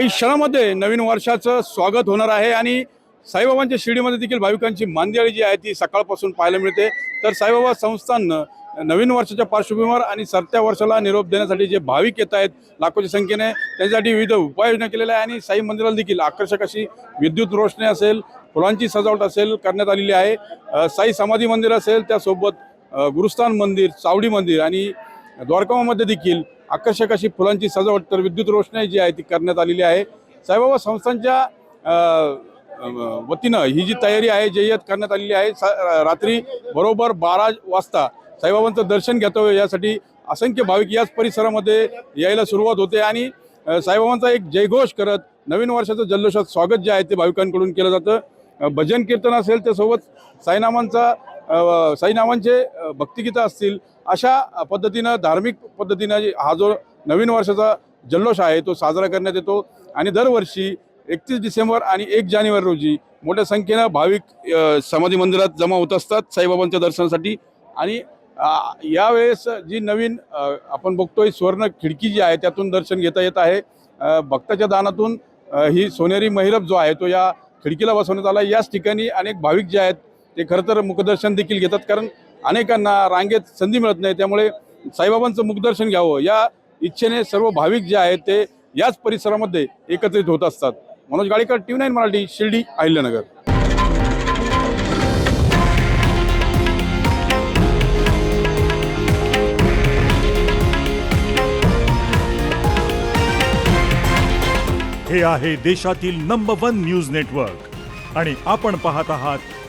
काही क्षणामध्ये नवीन वर्षाचं स्वागत होणार आहे आणि साईबाबांच्या शिर्डीमध्ये देखील भाविकांची मांदियाळी जी आहे ती सकाळपासून पाहायला मिळते. तर साईबाबा संस्थान नवीन वर्षाच्या पार्श्वभूमीवर आणि सरत्या वर्षाला निरोप देण्यासाठी जे भाविक येत आहेत लाखोच्या संख्येने त्यांच्यासाठी विविध उपाययोजना केलेल्या आहे आणि साई मंदिराला देखील आकर्षक अशी विद्युत रोषणी असेल फुलांची सजावट असेल करण्यात आलेली आहे. साई समाधी मंदिर असेल त्यासोबत गुरुस्थान मंदिर चावडी मंदिर आणि द्वारकामामध्ये देखील आकर्षक अशी फुलांची सजावट तर विद्युत रोषणाई जी आहे ती करण्यात आलेली आहे. साईबाबा संस्थांच्या वतीनं ही जी तयारी आहे जय्यत करण्यात आलेली आहे सा- रात्री बरोबर बारा वाजता साईबाबांचं दर्शन घेतो यासाठी असंख्य भाविक याच परिसरामध्ये यायला सुरुवात होते आणि साईबाबांचा एक जयघोष करत नवीन वर्षाचं जल्लोषात स्वागत जे आहे ते भाविकांकडून केलं जातं. भजन कीर्तन असेल त्यासोबत साईनामांचा साईनामांचे भक्तिगीतं असतील अशा पद्धतीनं धार्मिक पद्धतीनं हा जो नवीन वर्षाचा जल्लोष आहे तो साजरा करण्यात येतो. आणि दरवर्षी एकतीस डिसेंबर आणि एक जानेवारी रोजी मोठ्या संख्येनं भाविक समाधी मंदिरात जमा होत असतात साईबाबांच्या दर्शनासाठी. आणि यावेळेस जी नवीन आपण बघतोय सुवर्ण खिडकी जी आहे त्यातून दर्शन घेता येत आहे. भक्ताच्या दानातून ही सोनेरी महिरप जो आहे तो या खिडकीला बसवण्यात आला. याच ठिकाणी अनेक भाविक जे आहेत ते खरं तर मुखदर्शन देखील घेतात. कारण अनेकांना रांगेत संधी मिळत नाही. त्यामुळे साईबाबांचं मुखदर्शन घ्यावं. या इच्छेने सर्व भाविक जे आहेत ते याच परिसरामध्ये एकत्रित होत असतात. Manoj Gadikar T nine Marathi Shirdi Ahilyanagar. हे आहे देशातील नंबर वन न्यूज नेटवर्क आणि आपण पाहत आहात